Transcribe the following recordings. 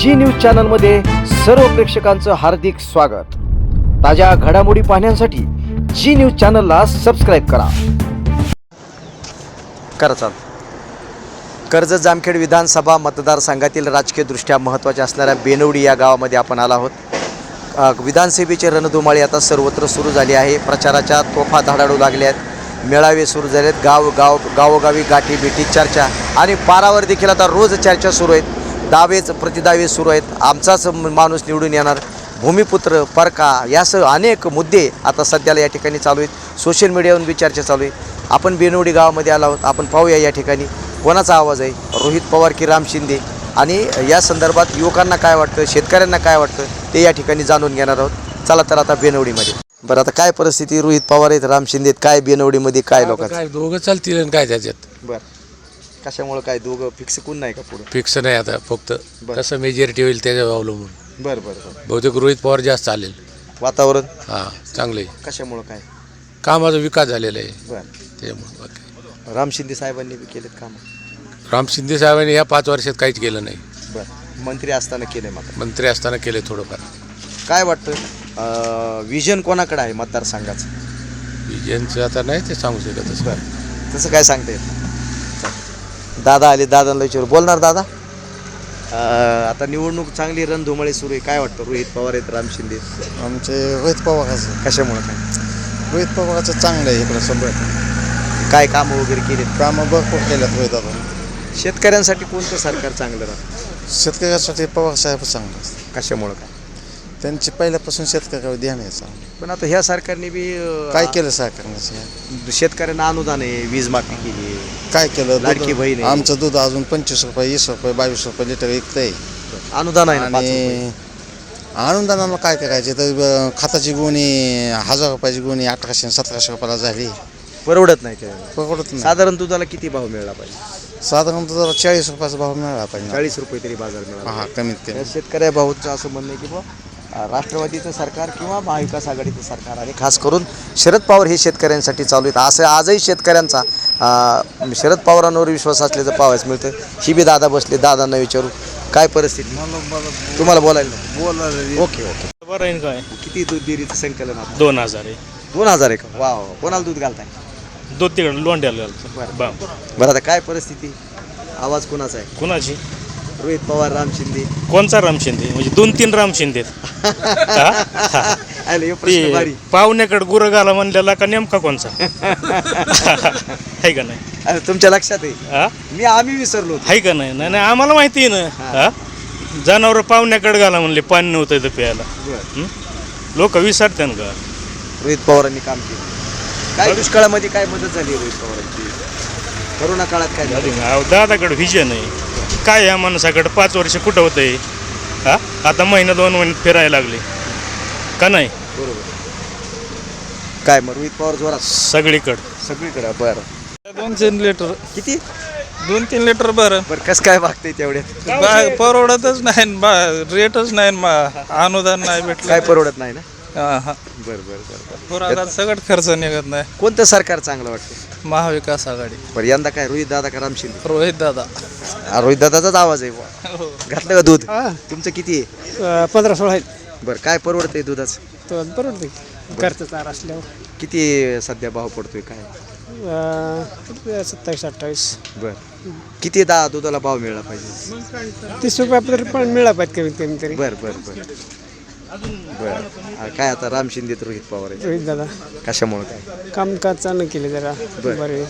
जी news चॅनलमध्ये सर्व प्रेक्षकांचं हार्दिक स्वागत. ताज्या घडामोडी पाहण्यासाठी जी न्यूज चॅनलला सबस्क्राईब करा. करा चाल. जामखेड विधानसभा मतदारसंघातील राजकीयदृष्ट्या महत्त्वाच्या असणाऱ्या बेनवडी या गावामध्ये आपण आलो आहोत. विधानसभेचे रणधुमाळी आता सर्वत्र सुरू झाली आहे. प्रचाराच्या तोफा धडाडू लागल्या आहेत. मेळावे सुरू झाले आहेत गाव गाव गावोगावी गाठी भेटी चर्चा आणि पारावर देखील आता रोज चर्चा सुरू आहेत. दावेच प्रतिदावे सुरू आहेत. आमचाच माणूस निवडून येणार. भूमिपुत्र परका यासह अनेक मुद्दे आता सध्याला या ठिकाणी चालू आहेत. सोशल मीडियावरून बी चर्चा चालू आहे. आपण बेनवडी गावामध्ये आलो आहोत. आपण पाहूया या ठिकाणी कोणाचा आवाज आहे. रोहित पवार की राम शिंदे? आणि या संदर्भात युवकांना काय वाटतं? शेतकऱ्यांना काय वाटतं? ते या ठिकाणी जाणून घेणार आहोत. चला तर आता बेनवडीमध्ये बरं आता काय परिस्थिती? रोहित पवार आहेत राम शिंदे आहेत. काय बेनवडीमध्ये काय लोकांचं? काय? दोघं चालतील काय त्याच्यात? बरं. कशामुळे काय दोघं फिक्स कोण नाही का पुढं? फिक्स नाही आता फक्त बरं. कसं मेजॉरिटी होईल त्याच्यावर अवलंबून. बरं बरं बरं. बहुतेक रोहित पवार जास्त चालेल. वातावरण? हां चांगले कशामुळं काय? कामाचा विकास झालेला आहे. बरं. त्याच्यामुळे बाकी. राम शिंदे साहेबांनी बी केलेत काम? राम शिंदे साहेबांनी या पाच वर्षात काहीच केलं नाही. बरं. मंत्री असताना केले मात्र मंत्री असताना केले थोडंफार. काय वाटतं विजन कोणाकडे आहे मतदारसंघाचं? विजयनचं आता नाही ते सांगू शकत असं बरं. तसं काय सांगता येत दादा आले दादांना विचारू. बोलणार दादा? अं, आता निवडणूक चांगली रणधुमाळी सुरू आहे. काय वाटतं? रोहित पवार आहेत राम शिंदे आहेत. आमचे रोहित पवाराचं कशामुळं काय? रोहित पवाराचं चांगलं आहे इकडं शंभर काय कामं वगैरे केलेत? कामं भरपूर केल्यात रोहित आता शेतकऱ्यांसाठी कोणतं सरकार चांगलं राहतं? शेतकऱ्यासाठी पवार साहेब चांगलं असतं कशामुळं काय? त्यांची पहिल्यापासून शेतकऱ्यावर ध्यान आहे चांगलं. पण आता ह्या सरकारने बी अं, काय केलं सरकारने शेतकऱ्यांना अनुदान आहे वीज माफी केली आहे. काय केलं? दूध- लाडकी बहीण आहे. आमचं दूध अजून पंचवीस रुपये वीस रुपये बावीस रुपये लिटर विकतंय. अनुदान आहे ना पाच रुपये. आणि अनुदानाला काय करायचे? तर अं, खताची गुणी हजार रुपयाची गुणी अठराशे आणि सतराशे रुपयाला झाली. परवडत नाही परवडत नाही. साधारण दुधाला किती भाव मिळाला पाहिजे? साधारणतः जरा चाळीस रुपयाचा भाव मिळाला पाहिजे. चाळीस रुपये तरी बाजार मिळाला हा कमीत कमी. या शेतकऱ्या भाऊचं असं म्हणणं आहे की अं, राष्ट्रवादीचं सरकार किंवा महाविकास आघाडीचं सरकार आणि खास करून शरद पवार हे शेतकऱ्यांसाठी चालू आहेत. असं आजही शेतकऱ्यांचा शरद पवारांवर विश्वास असल्याचं पाहायला मिळतं ही बी दादा बसले दादांना विचारू. काय परिस्थिती? तुम्हाला बोलायला ओके ओके. बरं आहे काय? किती दूध डेअरीचं संकलन दोन हजार आहे. दोन हजार आहे का वा वा. कोणाला दूध घालताय? दूध तिकडे लोंढ्याला घालतो. बरं. बा. बरं आता काय परिस्थिती? आवाज कोणाचा आहे? कुणाची? रोहित पवार राम शिंदे. कोणचा राम शिंदे? म्हणजे दोन तीन राम शिंदे आले प्रश्न भारी. पाहुण्याकडे गुरं घाला म्हणलेला का नेमका कोणचा? आहे का नाही? अरे तुमच्या लक्षात आहे? मी आम्ही विसरलो होतो. आहे का नाही? नाही नाही, आम्हाला माहिती आहे ना. हा. जनावर पाहुण्याकडे घाला म्हणले पाणी नव्हतं इथं प्यायला. बरं. लोक विसरते ना का रोहित पवारांनी काम केलं. काय दुष्काळामध्ये काय मदत झाली रोहित पवारांची? करोना काळात काय झालं? अहो, दादाकडे व्हिजन आहे. काय या माणसाकडे? पाच वर्ष कुठं होतंय? हा? आता महिना दोन महिन्यात फिरायला लागले. का नाही? बरोबर. काय मग रोहित पवार जोरात? सगळीकडं. सगळीकडे बरं. दोन तीन लिटर. किती? दोन तीन लिटर बरं. बरं कसं काय भागतंय तेवढ्यात? बा- परवडतच नाही न बा- रेटच नाही न बा- अनुदान नाही भेटलं. काय परवडत नाही ना? हा, हा. बरं बरं बरं बरं. सगळं खर्च निघत नाही. कोणतं सरकार चांगलं वाटतं? महाविकास आघाडी. बरं यंदा काय रोहित दादा का राम शिंदे रोहित दादा. हा, रोहित दादाचाच आवाज आहे बुवा. घातलं का दूध? तुमचं किती आहे? पंधरा सोळा आहेत. बरं काय परवडतंय दुधाचं? तो बरोबर घरचं चार असल्यावर. किती सध्या भाव पडतोय काय? अं, सत्तावीस अठ्ठावीस. बर. किती दा दुधाला भाव मिळाला पाहिजे? तीस रुपयापर्यंत पण मिळाला पाहिजे कमीत कमी तरी. बर बर बर. बर. काय आता राम शिंदे तर रोहित पवार आहे रोहित दादा. कशामुळे काय? कामकाज चांगलं केले जरा. बरं. बरे.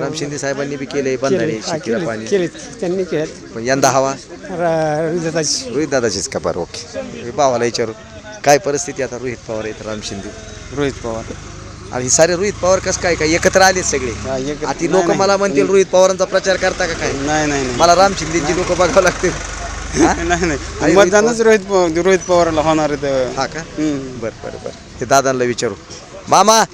राम शिंदे साहेबांनी बी केलंय बंधारे केले हा, शेतीला केले पाणी. केले त्यांनी केले पण यंदा हवा? रोहित दादाची. रोहित दादाचीच का? बरं ओके. हे भावाला विचारू. काय परिस्थिती आता रोहित पवार आहेत राम शिंदे? रोहित पवार. आणि हे सारे रोहित पवार कसं काय काय एकत्र आलेत सगळे? एकत्र- आता लोक मला म्हणतील रोहित पवारांचा प्रचार करता का काय? नाही नाही मला राम शिंदेची लोक बघावं लागतील. हा? नाही नाही. रोहित मतदानच रोहित पव- रोहित पवारला होणार आहे. हा का? हम्म. बर बर बर. हे दादांना विचारू. मामा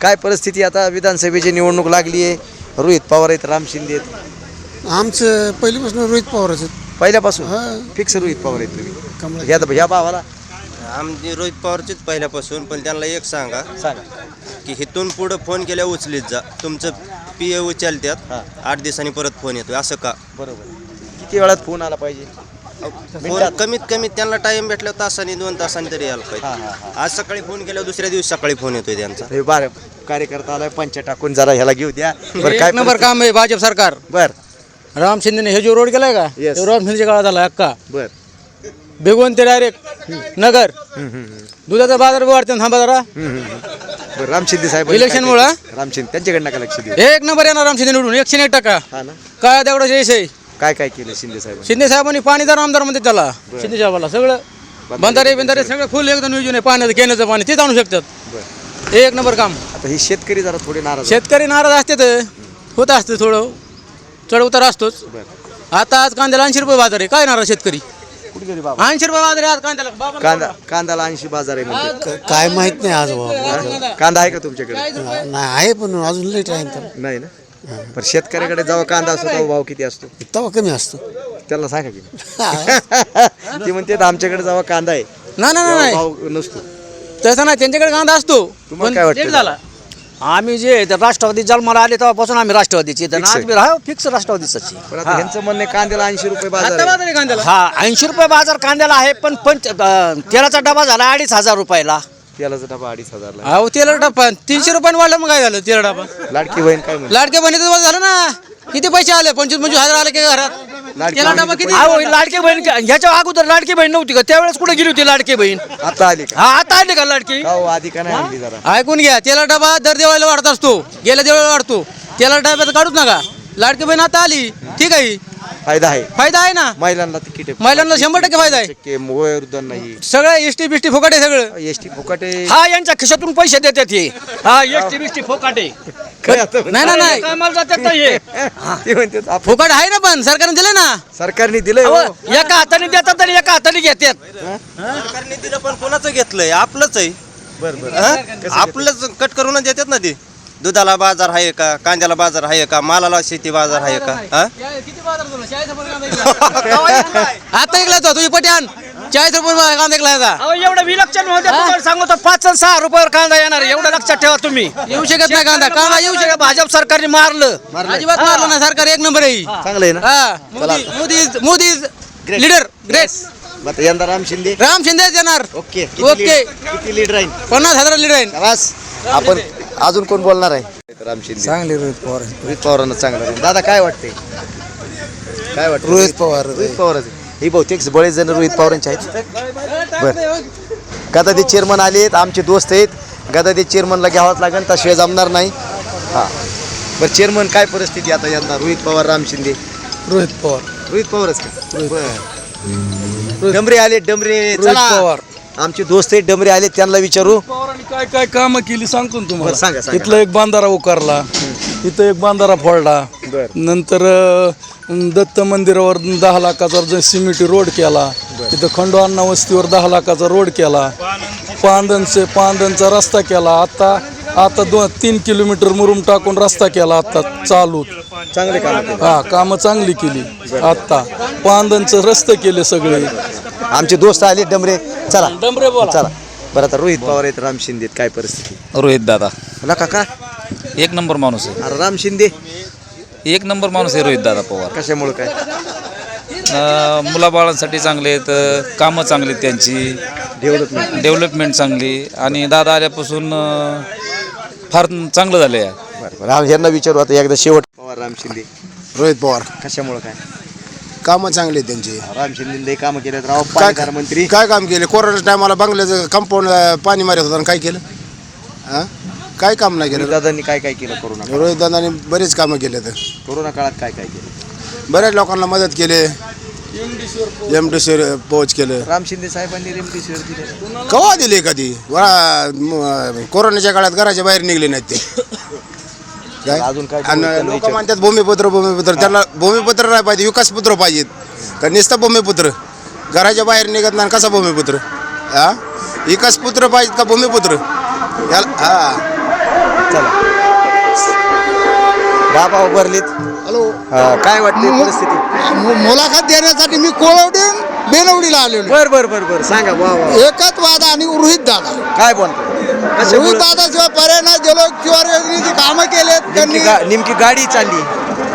काय परिस्थिती आता? विधानसभेची निवडणूक लागली आहे. रोहित पवार आहेत राम शिंदे आहेत. आमचं पहिल्यापासून रोहित पवारच पहिल्यापासून? फिक्स रोहित पवार आहेत तुम्ही. या या भावाला. आमची रोहित पवारचीच पहिल्यापासून पण त्यांना एक सांगा. सांगा. की हिथून पुढं फोन केल्या उचलीत जा. तुमचं पी ए उचलत्यात. आठ दिवसांनी परत फोन येतो असं का? बरोबर. किती वेळात फोन आला पाहिजे. फोन कमीत कमी त्यांना टाइम भेटल्यावर तासाने दोन तासांनी तरी यायला पाहिजे. आज सकाळी फोन केल्यावर दुसऱ्या दिवशी सकाळी फोन येतोय त्यांचा. हे बार कार्यकर्ता आलाय पंच टाकून जरा ह्याला घेऊ द्या. बरं काय एक नंबर काम आहे भाजप सरकार. बर. राम शिंदेने हे जो रोड केलाय का? Yes. तो राम शिंदेच्या काळात आला अक्का बर. बेगवण ते डायरेक्ट नगर दुधाचा बाजार वाढते थांबा जरा. बरं राम शिंदे साहेब. Election मुळं? राम शिंदे त्यांच्याकडे नका लक्ष देऊ? एक नंबर येणार राम शिंदे निवडून एकशे एक टक्का. हा ना. काय तेवढं जयस आहे काय काय केलं शिंदे साहेब शिंदे साहेबांनी पाणीदार आमदार म्हणते त्याला शिंदे साहेबाला सगळं. बंधारे बिंधारे सगळं फुल एकदम नियोजन आहे पाण्याचं घेण्याचं पाणी तेच आणू शकतात. एक नंबर काम. आता ही शेतकरी जरा थोडे नाराज. शेतकरी नाराज असते तर होत असते थोडं. चढ उतार असतोच आता आज कांद्याला ऐंशी रुपये बाजार आहे. काय नाराज शेतकरी? ऐंशी रुपये बाजार आहे आज कांद्याला. बाबा कांदा कांद्याला ऐंशी बाजार आहे काय माहीत नाही आज बाबा? कांदा आहे का तुमच्याकडे? नाही आहे पण अजून लेट आहे नाही ना? पण शेतकऱ्याकडे जेव्हा कांदा असतो तेव्हा भाव किती असतो? तेव्हा कमी असतो. त्याला सांगा की. ती म्हणते आमच्याकडे जेव्हा कांदा आहे नाही नाही तेव्हा नाही. भाव नसतो. तसं नाही त्यांच्याकडे कांदा असतो. तुम्हाला पण काय वाटतं? झाला. आम्ही जे ते राष्ट्रवादी जन्माला आले तेव्हापासून आम्ही राष्ट्रवादीचे तर Fix आज आहे. बी राहा फिक्स राष्ट्रवादीच पण आता ह्यांचं म्हणणं आहे कांद्याला ऐंशी रुपये बाजार आहे. हा ऐंशी रुपये बाजार कांद्याला आहे पण पंच अं, तेलाचा डबा झाला अडीच हजार रुपयाला. तेलाचा डबा अडीच हजारला. अहो तेला तीनशे रुपयाने वाढलं मग काय झालं तेला डबा? लाडकी बहीण काय म्हणते? लाडके बहिणीचं झालं ना. किती पैसे आले? पंचवीस पंचवीस हजार आले की घरात? लाडकी तेला डबा किती अहो, लाडकी बहीण ह्याच्या अगोदर लाडकी बहीण नव्हती का? त्यावेळेस कुठे गेली होती लाडकी बहीण? आता आली का? हा आता आली का लाडकी? का हो आधी का नाही आणली जरा? ऐकून घ्या तेला डबा दर देवायला वाढत असतो. गेल्या देवाला वाढतो. तेला डब्यात काढूच नका. लाडकी बहीण आता आली. ठीक आहे. फायदा आहे. फायदा आहे ना? महिलांना तिकीट आहे. महिलांना शंभर टक्के फायदा आहे. टक्के नाही. सगळं एसटी बिष्टी फुकट आहे सगळं. एस टी फुकटे हा यांच्या खिशातून पैसे देतात हे. हा एसटी बिष्टी फुकट आहे. नाही नाही नाही. कामाला जातात ना हे. ते म्हणते आप- फुकट आहे ना पण सरकारने दिलं ना. सरकारने दिलंय अहो, हो. एका हाताने देतात आणि एका हाताने घेतात. सरकारने दिलं पण कोणाचं घेतलंय? आपलंच आहे. बरं बरं. हा? आपलंच कट करूनच देतात ना ते. दुधाला बाजार आहे का? कांद्याला बाजार आहे का? मालाला शेती बाजार आहे का? हा? आता ऐकला तो तुझी पट्यान. चाळीस रुपये कांदा ऐकला याचा एवढं विलक्षण होते तुम्हाला सांगतो पाच आणि सहा रुपयावर कांदा येणार एवढं लक्षात ठेवा तुम्ही. येऊ शकत नाही कांदा. कांदा येऊ शकत भाजप सरकारने मारलं. अजिबात मारलं ना सरकार एक नंबर आहे. चांगलं आहे ना? हा. मोदी मोदी मोदी लीडर ग्रेट मग आता यंदा राम शिंदे. राम शिंदे येणार. ओके. किती ओके. lead- किती लीड राहील पन्नास हजार लीडर आहे बस आपण अजून कोण बोलणार आहे? राम शिंदे. चांगले रोहित पवार रोहित पवारांना चांगलं दादा काय वाटते काय वाटतं रोहित पवार. रोहित पवारच ही बहुतेक बरेच जण रोहित पवारांचे आहेत. बर. गदादी चेअरमन आलेत आमचे दोस्त आहेत. गदादी चेअरमनला घ्यावाच लागेल त्याशिवाय जमणार नाही. हा. बरं चेअरमन काय परिस्थिती आता यंदा? रोहित पवार राम शिंदे? रोहित पवार. रोहित पवारच का? बर. डमरे आले डमरे. चला. पवार. आमचे दोस्त आहेत डमरे आले त्यांना विचारू. पवारांनी काय काय कामं केली सांगतो ना बरं, सांगा, तुम्हाला सांगा. इथलं एक बांधारा उकारला इथं एक बांधारा फोडला. बरं. नंतर अं, दत्त मंदिरावर दहा लाखाचा जो सिमेंटी रोड केला इथं खंडोअण्णा वस्तीवर दहा लाखाचा रोड केला. पांदनचे पांदनचा रस्ता केला. आता आता दोन तीन किलोमीटर मुरुम टाकून रस्ता केला आता चालू. चांगले काम हा कामं चांगली केली. आता पांदनचं रस्ते केले सगळे. आमचे दोस्त आले डमरे. चला. डमरे बोला. चला. बरं आता रोहित पवार आहेत राम शिंदे आहेत. काय परिस्थिती? रोहित दादा. नका का? एक नंबर माणूस आहे. अरे राम शिंदे? एक नंबर माणूस आहे रोहित दादा पवार. कशामुळे काय? अं, मुलाबाळांसाठी चांगले आहेत अं, कामं चांगली आहेत त्यांची. डेव्हलपमेंट डेव्हलपमेंट चांगली. आणि दादा आल्यापासून अं, फार चांगलं झालं आहे बरं. बरं यांना विचारू आता एकदा शेवट. पवार राम शिंदे. रोहित पवार. कशामुळे काय? कामं चांगली आहेत त्यांची. राम शिंदे लई कामं केलेत. राव पाणीदार मंत्री. काय काम केले? कोरोना टायमाला बंगल्याचं कंपाऊंड पाणी मारत होतं आणि काय केलं? हा? काय काम नाही केलं? दादांनी काय काय केलं कोरोना? रोहित दादाने बरेच कामं केले तर. कोरोना काळात काय काय केलं? बऱ्याच लोकांना मदत केले. एम डी पोच केलं. राम शिंदे साहेबांनी रेमडेसिवीर दिले. कवा दिले कधी वा- म- कोरोनाच्या काळात घराच्या बाहेर निघले नाहीत ते. काय? अजून काय आणि त्यांना लोक. म्हणतात भूमिपुत्र भूमिपुत्र. त्यांना भूमिपुत्र नाही पाहिजे विकासपुत्र पाहिजेत का नुसतं भूमिपुत्र. घराच्या बाहेर निघत नाही कसा भूमिपुत्र? हा? विकासपुत्र पाहिजेत का भूमिपुत्र. याला हा. बाबा उभारलीत. हॅलो. हा, काय वाटते परिस्थिती? मुलाखत देण्यासाठी मी कोळवडे बेनवडीला आलेलो बर बर बर बर. सांगा वा वा. एकच वादा आणि रोहित दादा. काय बोलतो? दादा शिवाय पर्याय नाही. गेलो किंवा कामं केलेत नेमकी गा- नेमकी गाडी चालली.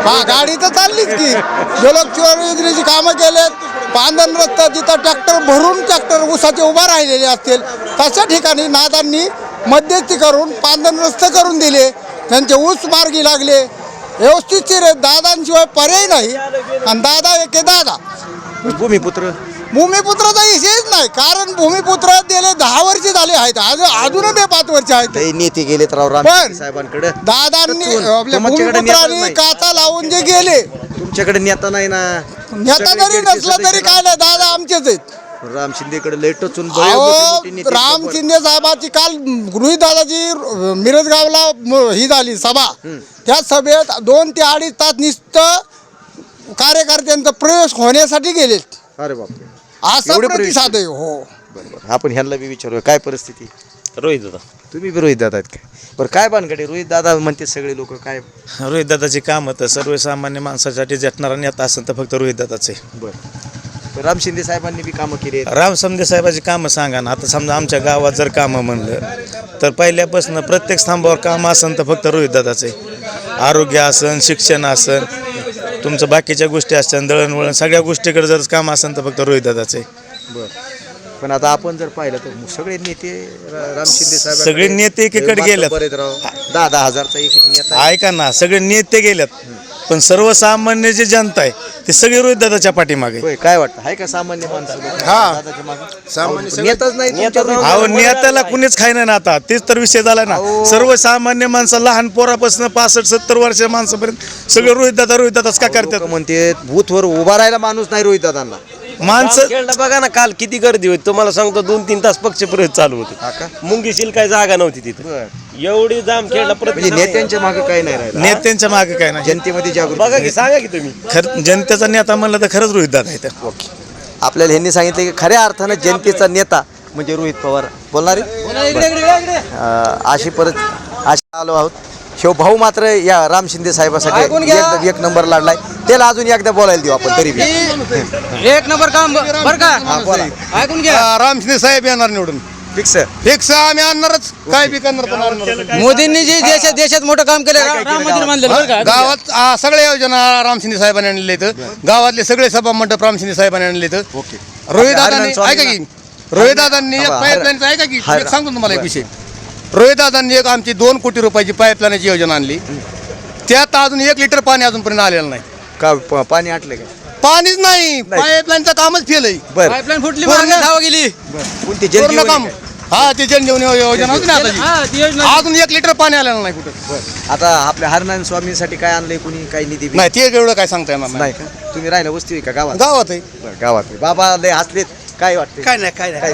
हा गाडी तर चाललीच की. जलक्षर योजनेची कामं केलेत पांधन रस्ता जिथं ट्रॅक्टर भरून ट्रॅक्टर उसाचे उभा राहिलेले असतील तशा ठिकाणी नादांनी मध्यस्थी करून पांधन रस्ते करून दिले. त्यांचे ऊस मार्गी लागले. व्यवस्थितशीर आहेत दादांशिवाय पर्याय नाही. आणि दादा एके दादा. भूमिपुत्र. भूमिपुत्राचा विषयच नाही कारण भूमिपुत्र गेले दहा वर्ष झाले आहेत. अजून अजून बे पाच वर्ष आहेत. ते नेते गेलेत राव राम पण- साहेबांकडे. दादांनी. आपल्या तुमच्याकडे नेताच भूमिपुत्रांनी नाही. काचा लावून जे गेले. तुमच्याकडे नेता नाही ना. नेता जरी नसला तरी काय नाही दादा आमचेच आहेत. राम शिंदेकडे लय टचून बळे मोठे अहो मोठे नेते राम पण- शिंदे साहेबाची काल गृहित दादाची मिरज गावला म- ही झाली सभा. त्या सभेत दोन ते अडीच तास नुसतं कार्यकर्त्यांचा प्रवेश होण्यासाठी गेलेत. अरे बापरे. असा एवढे प्रवेश प्रतिसाद आहे हो. बरोबर. आपण ह्यांना बी विचारूया काय परिस्थिती? रोहित दादा. तुम्ही बी रोहित दादा आहेत काय? बरं काय बानकडे रोहित दादा म्हणते सगळे लोक काय? रोहित दादाची काम तर सर्वसामान्य माणसासाठी झटणारा नेता असेल तर फक्त रोहित दादाचे. बरं. राम शिंदे साहेबांनी बी कामं केली आहेत. राम समदे साहेबाची कामं सांगा ना. आता समजा आमच्या गावात जर कामं म्हणलं तर पहिल्यापासून प्रत्येक स्तंभावर काम असन तर फक्त रोहित दादाचे. आरोग्य असन शिक्षण असन तुमचं बाकीच्या गोष्टी असतात दळणवळण सगळ्या गोष्टीकडे जर काम असन तर फक्त रोहित दादाचे पण आता आपण जर पाहिलं तर सगळे नेते रा- राम शिंदे साहेब सगळे नेते एकीकडे गेलेत. दहा दहा हजारचा एक एक नेता आहे. ऐका ना सगळे नेते गेलेत पण सर्वसामान्य जे जनता आहे ते सगळे रोहित दादाच्या पाठीमागे होय काय वाटतं आहे का सामान्य माणसं? हा. दादाच्या मागं? सामान्य नेताच नाही तुमच्या रोहित अहो दादा. नेत्याला कुणीच खायना ना आता तेच तर विषय झाला ना सर्वसामान्य माणसं लहान पोरापासून पासष्ट सत्तर वर्षाच्या माणसापर्यंत सगळे रोहित दादा रोहित दादाच का लोकं करतात म्हणते बूथवर उभा राहायला माणूस नाही रोहित दादांना माणसं खेळला बघा ना काल किती गर्दी होती. तुम्हाला सांगतो दोन तीन तास पक्ष प्रवेश चालू होते. हा का? मुंगीशील काय जागा नव्हती तिथे. बरं. एवढी जाम खेळला म्हणजे प्रति नेत्यांच्या मागे काही नाही राहिलं. नेत्यांच्या मागे काय नाही. जनतेमध्ये जागृती बघा की सांगा की तुम्ही. खर जनतेचा नेता म्हणलं तर खरंच रोहित दादा आहे ओके. आपल्याला ह्यांनी सांगितलं की खऱ्या अर्थानं जनतेचा नेता म्हणजे रोहित पवार. बोलणारे? अं, अशी परत अशी आलो आहोत. शिव भाऊ मात्र या राम शिंदे साहेबासाठी. एकदम एक नंबर लाडलाय. त्याला अजून एकदा बोलायला देऊ आपण तरी बी. एक नंबर काम बर का? ऐकून घ्या. राम शिंदे साहेब येणार निवडून. फिक्स. फिक्स आम्ही आणणारच. काय बी करणार पण आणणारच. मोदींनी जे देशात देशात मोठं काम केलं राम मंदिर बांधलं बरं का? गावात आ, सगळ्या योजना राम शिंदे साहेबांनी आणले गावातले सगळे सभा मंडप राम शिंदे साहेबांनी आणले रोहित दादांनी ऐका की? रोहित दादांनी एक हा, ऐका की? एक सांगतो तुम्हाला एक. विषय. रोहित दादांनी एक आमची दोन कोटी रुपयाची पाईपलाईनची योजना आणली. त्यात अजून एक लिटर पाणी अजूनपर्यंत आलेलं नाही. का प- पाणी आटलं का? पाणीच नाही. पाईपलाईनचं कामच फेल आहे बरं. पाईपलाईन फुटली पूर्ण- धावा गेली. कोणती पूर्ण जनजीवनी काम? हा ते जनजीवन योजना होती ना आताची हा, ती योजना. अजून एक लिटर पाणी आलेलं नाही कुठं. आता आपल्या हरनारायण स्वामींसाठी काय आणलंय कुणी? काही निधी बी? नाही ते एवढं काय सांगता येणार नाही. नाही का? तुम्ही राहिला वस्ती आहे का? गावात? गावात आहे. बरं, गावात बाबा लय हसलेत. काय वाटते काय नाही काय नाही.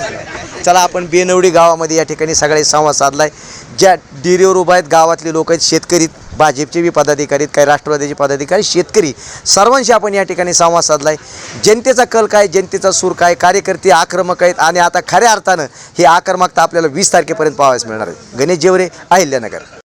चला आपण बेनवडी गावामध्ये या ठिकाणी सगळे संवाद साधला आहे ज्या डेरीवर उभा आहेत गावातले लोक आहेत शेतकरी भाजपचे बी पदाधिकारी आहेत, काही राष्ट्रवादीचे पदाधिकारी शेतकरी सर्वांशी आपण या ठिकाणी संवाद साधला आहे जनतेचा कल काय जनतेचा सूर काय कार्यकर्ते आक्रमक आहेत आणि आता खऱ्या अर्थानं ही आक्रमकता आपल्याला वीस तारखेपर्यंत पाहावयास मिळणार आहे. गणेश जेवरे अहिल्यानगर.